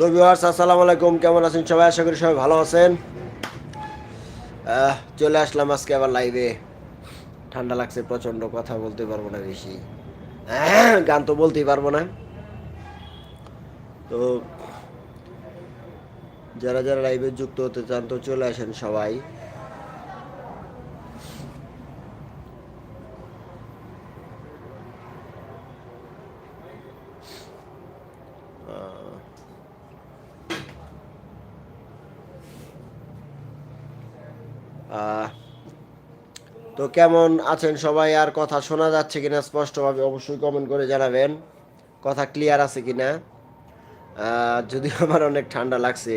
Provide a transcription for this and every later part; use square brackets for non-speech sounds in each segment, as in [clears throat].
তো ভিউয়ার্স আসসালামু আলাইকুম। কেমন আছেন সবাই? আশা করি সবাই ভালো আছেন। চলে আসলাম আজকে আবার লাইভে ঠান্ডা লাগছে, প্রচণ্ড কথা বলতে পারব না বেশি। গান তো বলতেই পারব না। তো যারা যারা লাইভে যুক্ত হতে চান, তো চলে আসেন সবাই। তো কেমন আছেন সবাই? আর কথা শোনা যাচ্ছে কিনা স্পষ্টভাবে অবশ্যই কমেন্ট করে জানাবেন। কথা ক্লিয়ার আছে কিনা? যদি আমার অনেক ঠান্ডা লাগছে।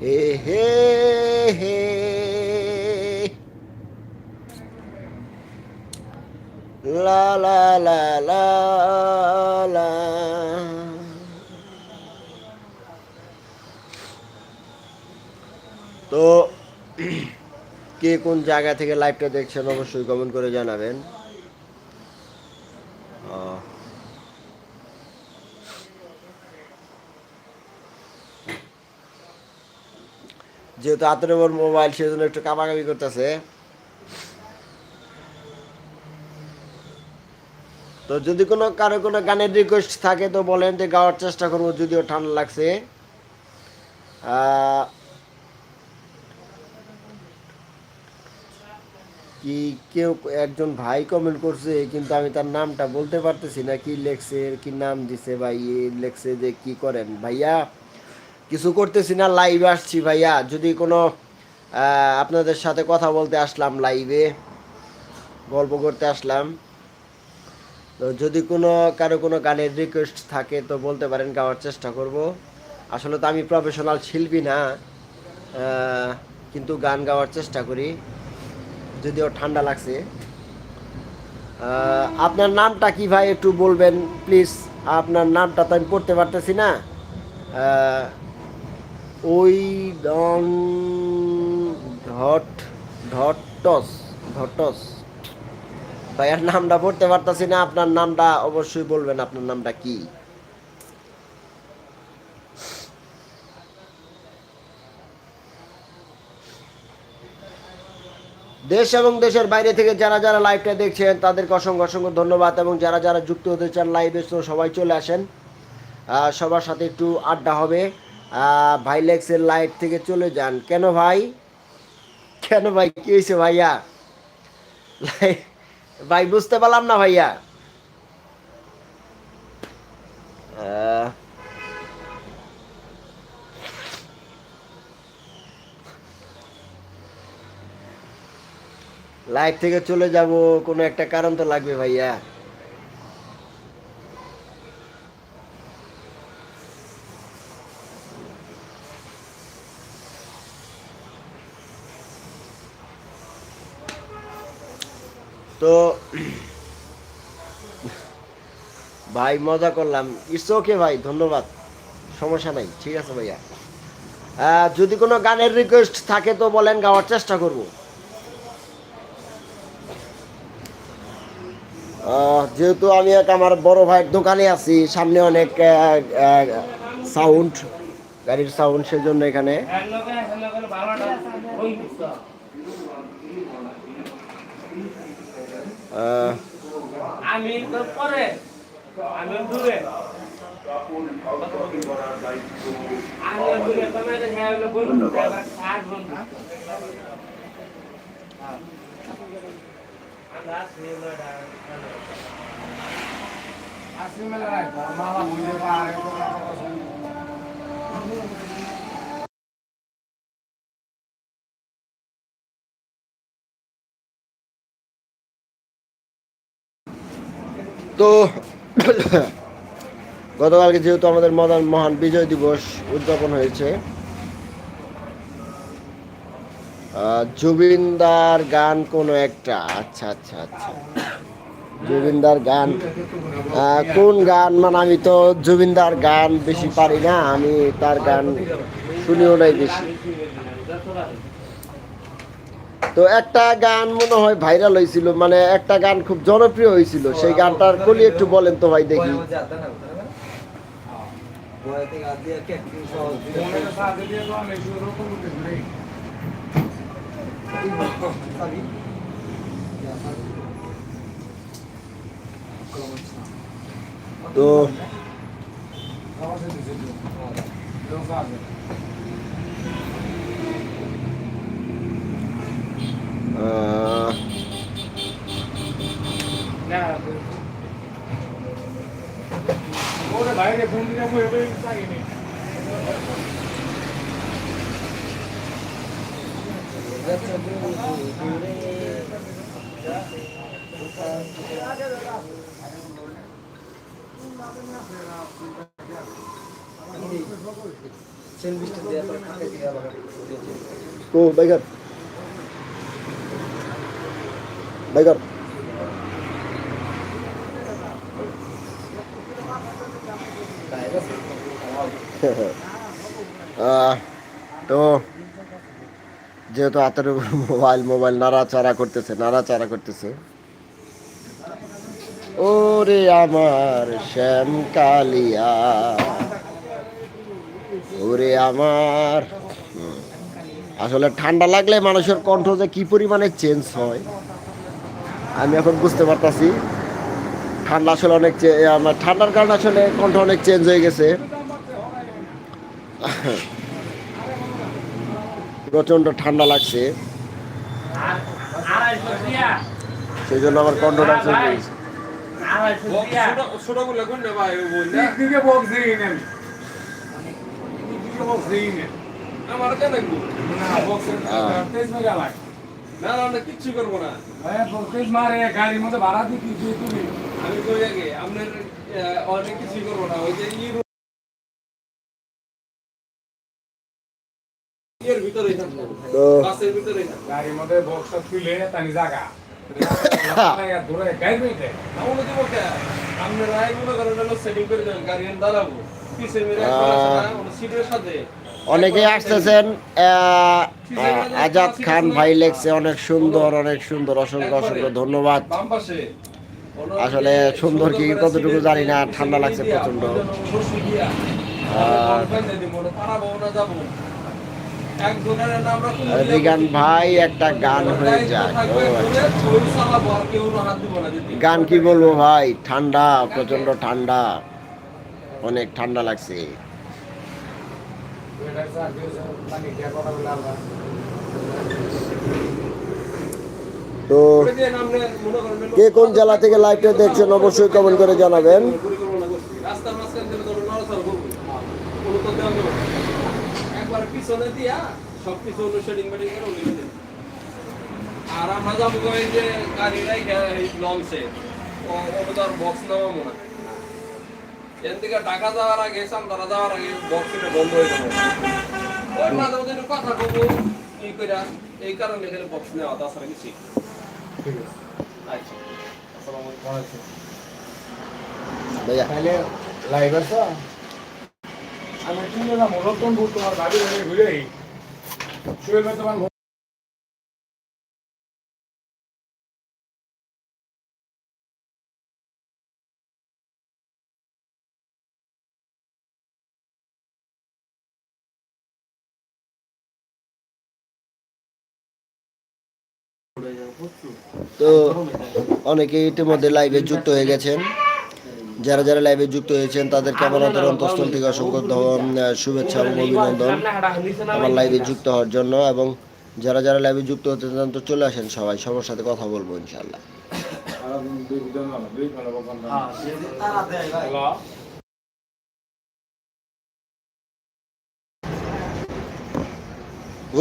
হে হে হে লা লা লা লা লা তো, [clears throat] কে কোন জায়গা থেকে লাইভটা দেখছেন অবশ্যই কমেন্ট করে জানাবেন। যেহেতু হাতের নম্বর মোবাইল সেজন্য একটু কাবাকাবি করতেছে। তো যদি কোনো কারও কোনো গানের রিকোয়েস্ট থাকে তো বলেন যে গাওয়ার চেষ্টা করব, যদিও ঠান্ডা লাগছে। কি কেউ একজন ভাই কমেন্ট করছে, কিন্তু আমি তার নামটা বলতে পারতেছি না, কি লেখছে, কি নাম দিছে ভাই এ লেখছে যে কি করেন। ভাইয়া কিছু করতেছি না লাইভে আসছি ভাইয়া। যদি কোনো আপনাদের সাথে কথা বলতে আসলাম লাইভে গল্প করতে আসলাম। তো যদি কোনো, কারও কোনো গানের রিকোয়েস্ট থাকে তো বলতে পারেন, গাওয়ার চেষ্টা করব। আসলে তো আমি প্রফেশনাল শিল্পী না কিন্তু গান গাওয়ার চেষ্টা করি। যদিও ঠান্ডা লাগছে। আপনার নামটা কি ভাই, একটু বলবেন প্লিজ আপনার নামটা তো আমি পড়তে পারতেছি না। ওই ডং ঢট ঢটস ঢটস ভাইয়ার নামটা পড়তে পারতেছি না, আপনার নামটা অবশ্যই বলবেন, আপনার নামটা কি? দেশ এবং দেশের বাইরে থেকে যারা যারা লাইভটা দেখছেন, তাদেরকে অসংখ্য অসংখ্য ধন্যবাদ এবং যারা যারা যুক্ত হতে চান লাইভে সবাই চলে আসেন। সবার সাথে একটু আড্ডা হবে। আহ, ভাই লেক্সের লাইভ থেকে চলে যান। কেন ভাই? কেন ভাই? কি হয়েছে ভাইয়া? ভাই বুঝতে পারলাম না ভাইয়া। লাইট থেকে চলে যাব কোনো একটা কারণ তো লাগবে ভাইয়া। তো ভাই, মজা করলাম। ইটস ওকে ভাই, ধন্যবাদ। সমস্যা নাই, ঠিক আছে ভাইয়া। যদি কোনো গানের রিকোয়েস্ট থাকে তো বলেন, গাওয়ার চেষ্টা করব। যেহেতু আমি এক আমার বড় ভাইয়ের দোকানে আছি, সামনে অনেক সাউন্ড গাড়ির সাউন্ড সেজন্য এখানে। আমি পরে আমি দূরে। আসলে মেলা মামা বুঝতে পারে তো গতকালকে যেহেতু আমাদের মহান মহান বিজয় দিবস উদযাপন হয়েছে জুবিনদার গান কোনো একটা আচ্ছা আচ্ছা আচ্ছা। জুবিনদার গান কোন গান? মানে আমি তো জুবিনদার গান বেশি পারি না, আমি তার গান শুনিও নাই বেশি। তো একটা গান মনে হয় ভাইরাল হয়েছিল মানে একটা গান খুব জনপ্রিয় হয়েছিল, সেই গানটার কলি একটু বলেন তো ভাই দেখি। তো আমি শুরু করতে ঘুরে তো আওয়াজ দিছে লোক আছে আহ, না ওরে বাইরে ফোন দিয়ে বই বই চাইনি তো বাইগার [laughs] তো যেহেতু হাতের মোবাইল মোবাইল নাড়াচাড়া করতেছে নাড়াচাড়া করতেছে। ওরে আমার শ্যাম কালিয়া, ওরে আমার। আসলে ঠান্ডা লাগলে মানুষের কণ্ঠ যে কি পরিমাণে চেঞ্জ হয়। আমি এখন বুঝতে পারতাছি। ঠান্ডা আসলে অনেক আমার ঠান্ডার কারণে আসলে কণ্ঠ অনেক চেঞ্জ হয়ে গেছে। প্রচণ্ড ঠান্ডা লাগছে। সেই জন্য আমার কণ্ঠটা চেঞ্জ হয়ে না আমার কেন? না না না কিচ্ছু করব না। হ্যাঁ তেজ মারে গাড়ির মধ্যে ভাড়া দিই কি দিয়ে তুমি আমি কই আগে আপনার অনেক কিছুই করব না ওই যে ইয়ের ভিতরেই থাকব। বাসের ভিতরেই থাকব। গাড়ির মধ্যে বক্সটা তুলে তানি জায়গা আপনার রায় মনে করেন সেটিং করে দেবেন গাড়ি দাঁড়াবো। পিছে মেরে আহ। একবার আছে না ওটা সিটের সাথে। অনেকেই আসতেছেন আজাদ খান ভাই লেখছে অনেক সুন্দর অনেক সুন্দর অসংখ্য অসংখ্য ধন্যবাদ। আসলে সুন্দর কি কতটুকু জানি না, ঠান্ডা লাগছে প্রচণ্ড রিগান ভাই একটা গান হয়ে যায় আচ্ছা। গান কি বলব ভাই? ঠান্ডা প্রচণ্ড ঠান্ডা। অনেক ঠান্ডা লাগছে। তো কে কোন জেলা থেকে লাইভটা দেখছেন অবশ্যই কমেন্ট করে জানাবেন। আর আমরা যাব যে গাড়ি রাইখা লঞ্চে বক্স নামাবো না এর থেকে ঢাকা যাওয়ার আগে সান্তারা যাওয়ার আগে বন্ধ হয়ে যাবে ওই মাঝে মধ্যে একটু কথা কবো ই কইরা এই কারণে এখানে বক্স নেওয়া তাছাড়া কিছু আচ্ছা আসসালামু আলাইকুম ভাইয়া। তাহলে লাইভ আছে? আমি মূলত তোমার ঘুরে শুয়ে তোমার তো অনেকে ইতিমধ্যে লাইভে যুক্ত হয়ে গেছেন। যারা যারা লাইভে যুক্ত হয়েছেন, তাদেরকে আমার অন্তর অন্তঃস্থল থেকে অসংখ্য শুভেচ্ছা এবং অভিনন্দন আমার লাইভে যুক্ত হওয়ার জন্য। এবং যারা যারা লাইভে যুক্ত হতে চান, তো চলে আসেন সবাই। সবার সাথে কথা বলব ইনশাল্লাহ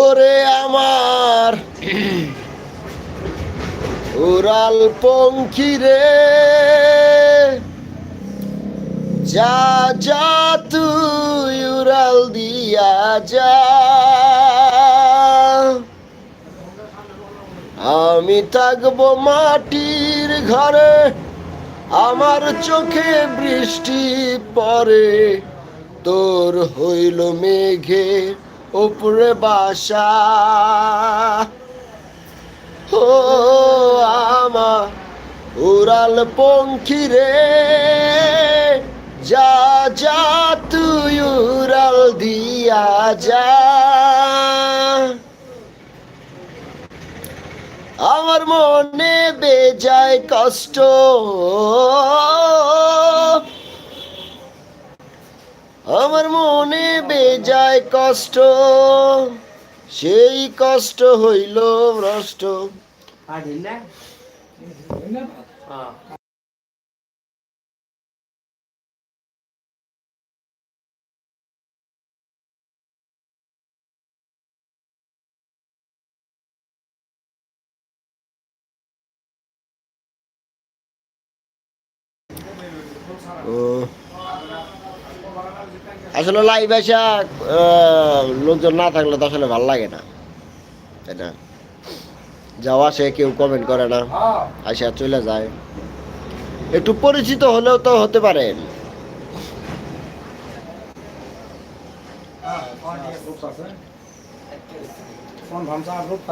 ওরে আমার উড়াল পঙ্খী রে, যা যা তুই উড়াল দিয়া যা। আমি থাকব মাটির ঘরে, আমার চোখে বৃষ্টি পড়ে তোর হইল মেঘে উপরে বাসা। ও আমার উড়াল পঙ্খী রে, যা যা তুই উড়াল দিয়া যা। আমার মনে বেজায় কষ্ট। আমার মনে বেজায় কষ্ট। সেই কষ্ট হইল ভ্রষ্ট। হ্যাঁ। ও আসলে লাইভ আসা লোকজন না থাকলে তো আসলে ভালো লাগে না। তাই না? যাওয়া সে কেউ কমেন্ট করে না। হ্যাঁ আসা চলে যায়। একটু পরিচিত হলেও তো হতে পারেন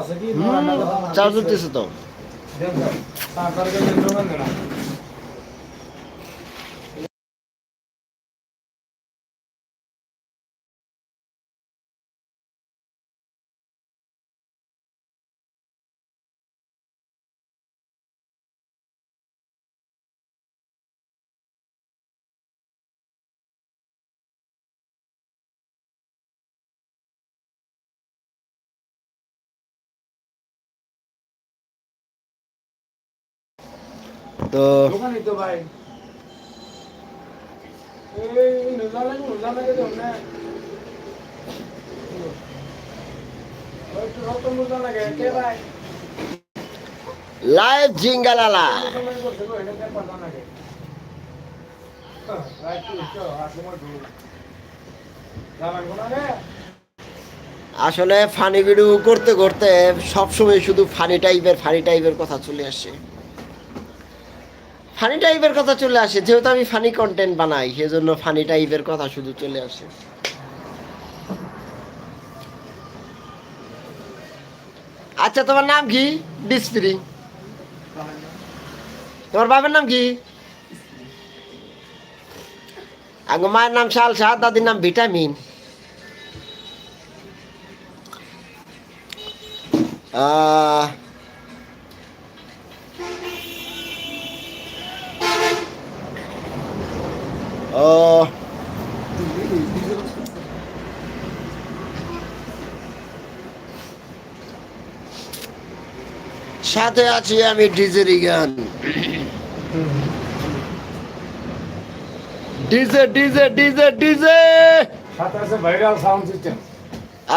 আছে কি চার্জ উঠতেছে তো। জানা কোনা রে আসলে ফানি ভিডিও করতে করতে সবসময় শুধু ফানি টাইপের ফানি টাইপের কথা চলে আসে। ফানি টাইপের কথা চলে আসে যেহেতু আমি ফানি কন্টেন্ট বানাই সেজন্য ফানি টাইপের কথা শুধু চলে আসে। আচ্ছা তোমার নাম কি? ডিসপ্রিং তোমার বাবার নাম কি? আগে মায়ের নাম শালসা দাদির নাম ভিটামিন। আহ, সাথে আছি আমি ডিজে গান। DJ DJ DJ DJ.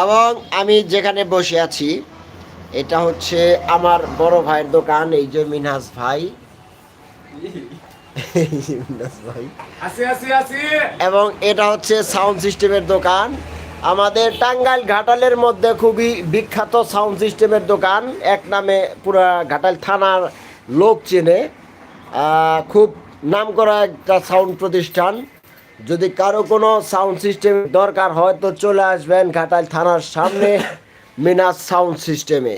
এবং আমি যেখানে বসে আছি এটা হচ্ছে আমার বড় ভাইয়ের দোকান এই যে মিনহাস ভাই। [laughs] এবং এটা হচ্ছে সাউন্ড সিস্টেমের দোকান। আমাদের টাঙ্গাইল ঘাটালের মধ্যে খুবই বিখ্যাত সাউন্ড সিস্টেমের দোকান। এক নামে পুরা ঘাটাল থানার লোক চেনে। খুব নামকরা একটা সাউন্ড প্রতিষ্ঠান। যদি কারও কোনো সাউন্ড সিস্টেম দরকার হয় তো চলে আসবেন ঘাটাল থানার সামনে [laughs] মিনাস সাউন্ড সিস্টেমে।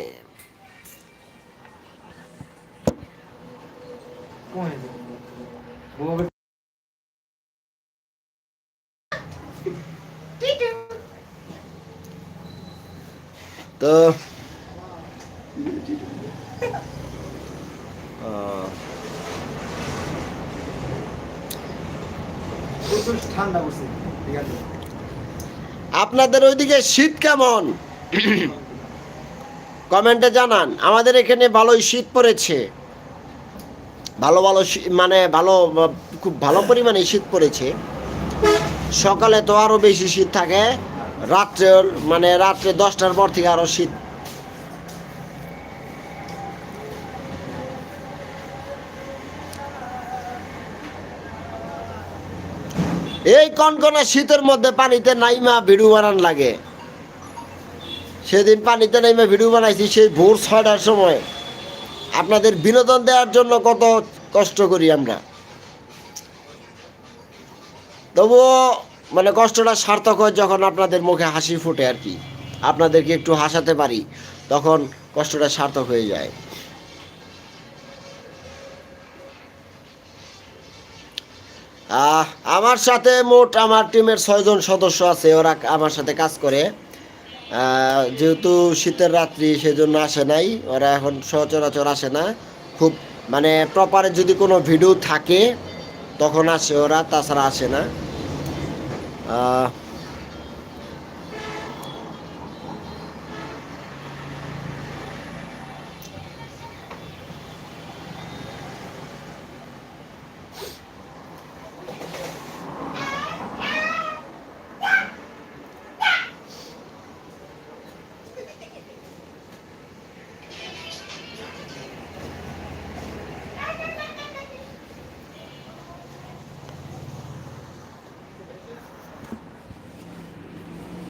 আপনাদের ওইদিকে শীত কেমন? [coughs] কমেন্টে জানান। আমাদের এখানে ভালোই শীত পড়েছে। ভালো ভালো মানে ভালো, খুব ভালো পরিমাণে শীত পড়েছে। সকালে তো আরও বেশি শীত থাকে, রাত্রে মানে রাত্রে দশটার পর থেকে আরও শীত। এই কনকনে শীতের মধ্যে পানিতে নাইমা ভিডিও বানান লাগে। সেদিন পানিতে নাইমা ভিডিও বানাইছি, সেই ভোর ছয়টার সময়। আপনাদের বিনোদন দেওয়ার জন্য কত কষ্ট করি আমরা। তবুও মানে কষ্টটা সার্থক হয় যখন আপনাদের মুখে হাসি ফুটে আর কি। আপনাদেরকে একটু হাসাতে পারি, তখন কষ্টটা সার্থক হয়ে যায়। আমার সাথে মোট আমার টিমের ছয়জন সদস্য আছে, ওরা আমার সাথে কাজ করে। যেহেতু শীতের রাত্রি, সেজন্য আসে নাই। ওরা এখন সচরাচর আসে না। খুব মানে প্রপারে যদি কোনো ভিডিও থাকে, তখন আসে ওরা, তাছাড়া আসে না।